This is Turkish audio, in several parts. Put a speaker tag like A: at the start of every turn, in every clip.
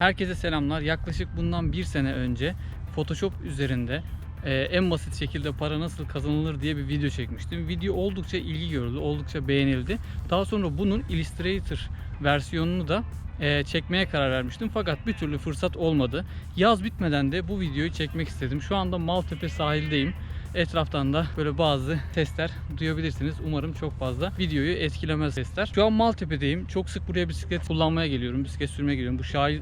A: Herkese selamlar. Yaklaşık bundan bir sene önce Photoshop üzerinde e, en basit şekilde para nasıl kazanılır diye bir video çekmiştim. Video oldukça ilgi gördü, oldukça beğenildi. Daha sonra bunun Illustrator versiyonunu da e, çekmeye karar vermiştim. Fakat bir türlü fırsat olmadı. Yaz bitmeden de bu videoyu çekmek istedim. Şu anda Maltepe sahildeyim. Etraftan da böyle bazı sesler duyabilirsiniz. Umarım çok fazla videoyu etkilemez sesler. Şu an Maltepe'deyim. Çok sık buraya bisiklet kullanmaya geliyorum. Bisiklet sürmeye geliyorum. Bu şahil,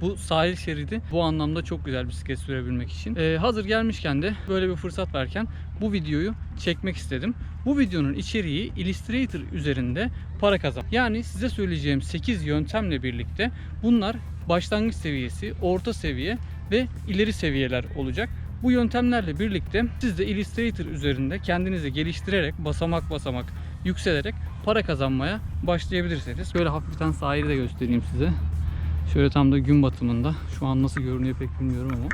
A: bu sahil şeridi bu anlamda çok güzel bisiklet sürebilmek için. Ee, hazır gelmişken de böyle bir fırsat verken bu videoyu çekmek istedim. Bu videonun içeriği Illustrator üzerinde para kazan. Yani size söyleyeceğim 8 yöntemle birlikte bunlar başlangıç seviyesi, orta seviye ve ileri seviyeler olacak. Bu yöntemlerle birlikte siz de Illustrator üzerinde kendinizi geliştirerek basamak basamak yükselerek para kazanmaya başlayabilirsiniz. Böyle hafiften sahili de göstereyim size. Şöyle tam da gün batımında. Şu an nasıl görünüyor pek bilmiyorum ama.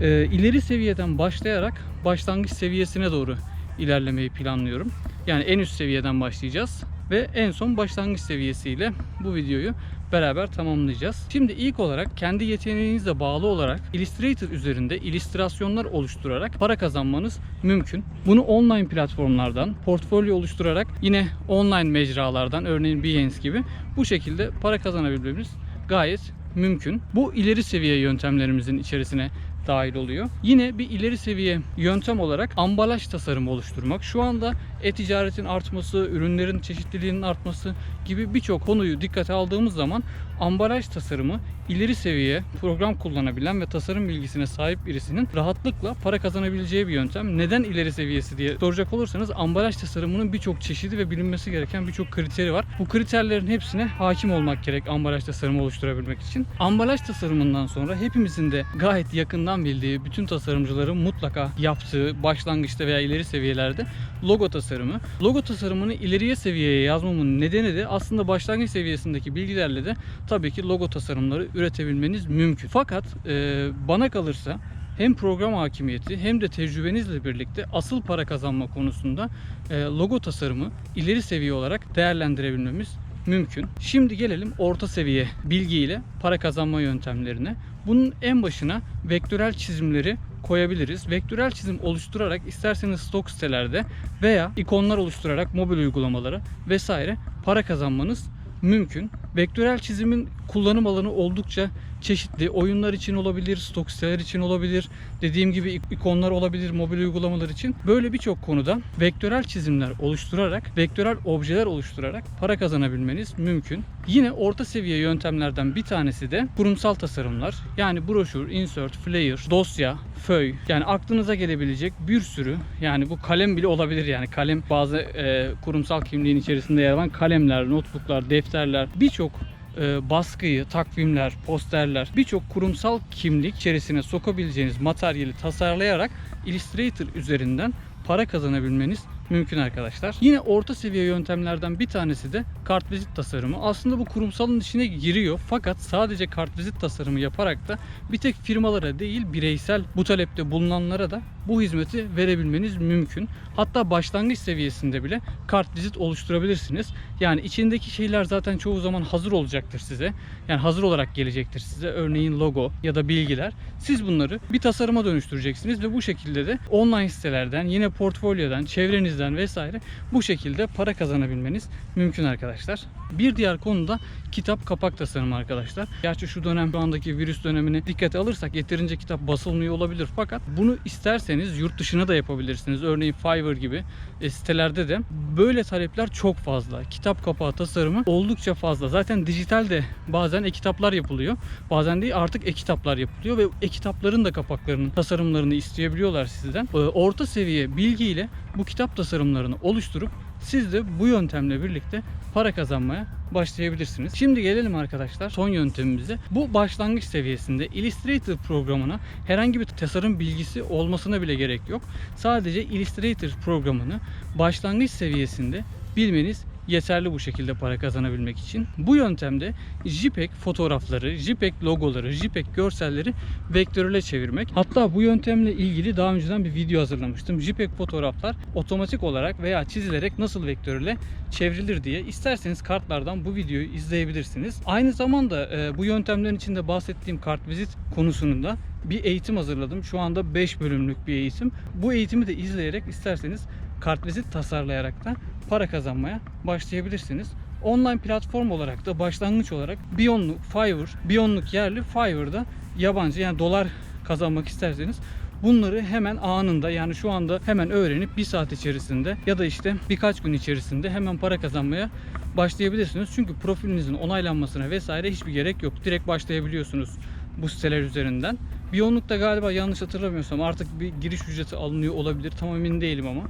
A: Ee, ileri seviyeden başlayarak başlangıç seviyesine doğru ilerlemeyi planlıyorum. Yani en üst seviyeden başlayacağız ve en son başlangıç seviyesiyle bu videoyu beraber tamamlayacağız. Şimdi ilk olarak kendi yeteneğinizle bağlı olarak Illustrator üzerinde illüstrasyonlar oluşturarak para kazanmanız mümkün. Bunu online platformlardan, portfolyo oluşturarak yine online mecralardan örneğin Behance gibi bu şekilde para kazanabilmemiz gayet mümkün. Bu ileri seviye yöntemlerimizin içerisine dahil oluyor. Yine bir ileri seviye yöntem olarak ambalaj tasarımı oluşturmak. Şu anda e-ticaretin artması, ürünlerin çeşitliliğinin artması gibi birçok konuyu dikkate aldığımız zaman ambalaj tasarımı ileri seviye program kullanabilen ve tasarım bilgisine sahip birisinin rahatlıkla para kazanabileceği bir yöntem. Neden ileri seviyesi diye soracak olursanız ambalaj tasarımının birçok çeşidi ve bilinmesi gereken birçok kriteri var. Bu kriterlerin hepsine hakim olmak gerek ambalaj tasarımı oluşturabilmek için. Ambalaj tasarımından sonra hepimizin de gayet yakından bildiği bütün tasarımcıların mutlaka yaptığı başlangıçta veya ileri seviyelerde logo tasarımı. Logo tasarımını ileriye seviyeye yazmamın nedeni de aslında başlangıç seviyesindeki bilgilerle de tabii ki logo tasarımları üretebilmeniz mümkün. Fakat e, bana kalırsa hem program hakimiyeti hem de tecrübenizle birlikte asıl para kazanma konusunda e, logo tasarımı ileri seviye olarak değerlendirebilmemiz mümkün. Şimdi gelelim orta seviye bilgiyle para kazanma yöntemlerine. Bunun en başına vektörel çizimleri koyabiliriz. Vektörel çizim oluşturarak isterseniz stok sitelerde veya ikonlar oluşturarak mobil uygulamaları vesaire para kazanmanız mümkün. Vektörel çizimin kullanım alanı oldukça çeşitli. Oyunlar için olabilir, stok siteler için olabilir, dediğim gibi ik- ikonlar olabilir mobil uygulamalar için. Böyle birçok konuda vektörel çizimler oluşturarak, vektörel objeler oluşturarak para kazanabilmeniz mümkün. Yine orta seviye yöntemlerden bir tanesi de kurumsal tasarımlar. Yani broşür, insert, flyer, dosya, föy yani aklınıza gelebilecek bir sürü yani bu kalem bile olabilir yani kalem bazı e, kurumsal kimliğin içerisinde yer alan kalemler, notebooklar, defterler birçok e, baskıyı, takvimler, posterler, birçok kurumsal kimlik içerisine sokabileceğiniz materyali tasarlayarak Illustrator üzerinden para kazanabilmeniz mümkün arkadaşlar. Yine orta seviye yöntemlerden bir tanesi de kartvizit tasarımı. Aslında bu kurumsalın içine giriyor fakat sadece kartvizit tasarımı yaparak da bir tek firmalara değil bireysel bu talepte bulunanlara da bu hizmeti verebilmeniz mümkün. Hatta başlangıç seviyesinde bile kartvizit oluşturabilirsiniz. Yani içindeki şeyler zaten çoğu zaman hazır olacaktır size. Yani hazır olarak gelecektir size. Örneğin logo ya da bilgiler. Siz bunları bir tasarıma dönüştüreceksiniz ve bu şekilde de online sitelerden, yine portfolyodan, çevrenizden vesaire bu şekilde para kazanabilmeniz mümkün arkadaşlar. Bir diğer konu da kitap kapak tasarımı arkadaşlar. Gerçi şu dönem şu andaki virüs dönemini dikkate alırsak yeterince kitap basılmıyor olabilir fakat bunu isterseniz yurt dışına da yapabilirsiniz. Örneğin Fiverr gibi e, sitelerde de böyle talepler çok fazla. Kitap kapağı tasarımı oldukça fazla. Zaten dijital de bazen e-kitaplar yapılıyor. Bazen değil artık e-kitaplar yapılıyor ve e-kitapların da kapaklarının tasarımlarını isteyebiliyorlar sizden. E, Orta seviye bilgiyle bu kitap tasarımlarını oluşturup siz de bu yöntemle birlikte para kazanmaya başlayabilirsiniz. Şimdi gelelim arkadaşlar son yöntemimize. Bu başlangıç seviyesinde Illustrator programına herhangi bir tasarım bilgisi olmasına bile gerek yok. Sadece Illustrator programını başlangıç seviyesinde bilmeniz yeterli bu şekilde para kazanabilmek için. Bu yöntemde JPEG fotoğrafları, JPEG logoları, JPEG görselleri vektörile çevirmek. Hatta bu yöntemle ilgili daha önceden bir video hazırlamıştım. JPEG fotoğraflar otomatik olarak veya çizilerek nasıl vektörile çevrilir diye isterseniz kartlardan bu videoyu izleyebilirsiniz. Aynı zamanda e, bu yöntemlerin içinde bahsettiğim kartvizit konusunda da bir eğitim hazırladım. Şu anda 5 bölümlük bir eğitim. Bu eğitimi de izleyerek isterseniz kartvizit tasarlayarak da para kazanmaya başlayabilirsiniz. Online platform olarak da başlangıç olarak Biyonluk, Fiverr, Biyonluk yerli, Fiverr'da yabancı yani dolar kazanmak isterseniz bunları hemen anında yani şu anda hemen öğrenip bir saat içerisinde ya da işte birkaç gün içerisinde hemen para kazanmaya başlayabilirsiniz. Çünkü profilinizin onaylanmasına vesaire hiçbir gerek yok. Direkt başlayabiliyorsunuz bu siteler üzerinden. Biyonluk'ta galiba yanlış hatırlamıyorsam artık bir giriş ücreti alınıyor olabilir. Tam emin değilim ama.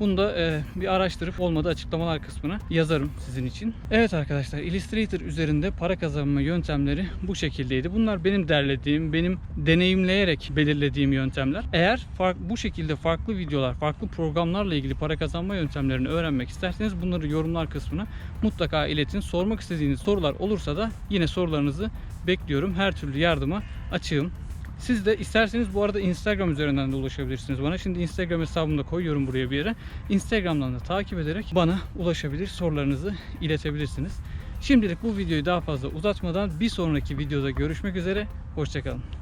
A: Bunu da e, bir araştırıp olmadı açıklamalar kısmına yazarım sizin için. Evet arkadaşlar Illustrator üzerinde para kazanma yöntemleri bu şekildeydi. Bunlar benim derlediğim, benim deneyimleyerek belirlediğim yöntemler. Eğer fark, bu şekilde farklı videolar, farklı programlarla ilgili para kazanma yöntemlerini öğrenmek isterseniz bunları yorumlar kısmına mutlaka iletin. Sormak istediğiniz sorular olursa da yine sorularınızı bekliyorum. Her türlü yardıma açığım. Siz de isterseniz bu arada Instagram üzerinden de ulaşabilirsiniz bana. Şimdi Instagram hesabımı da koyuyorum buraya bir yere. Instagram'dan da takip ederek bana ulaşabilir, sorularınızı iletebilirsiniz. Şimdilik bu videoyu daha fazla uzatmadan bir sonraki videoda görüşmek üzere. Hoşçakalın.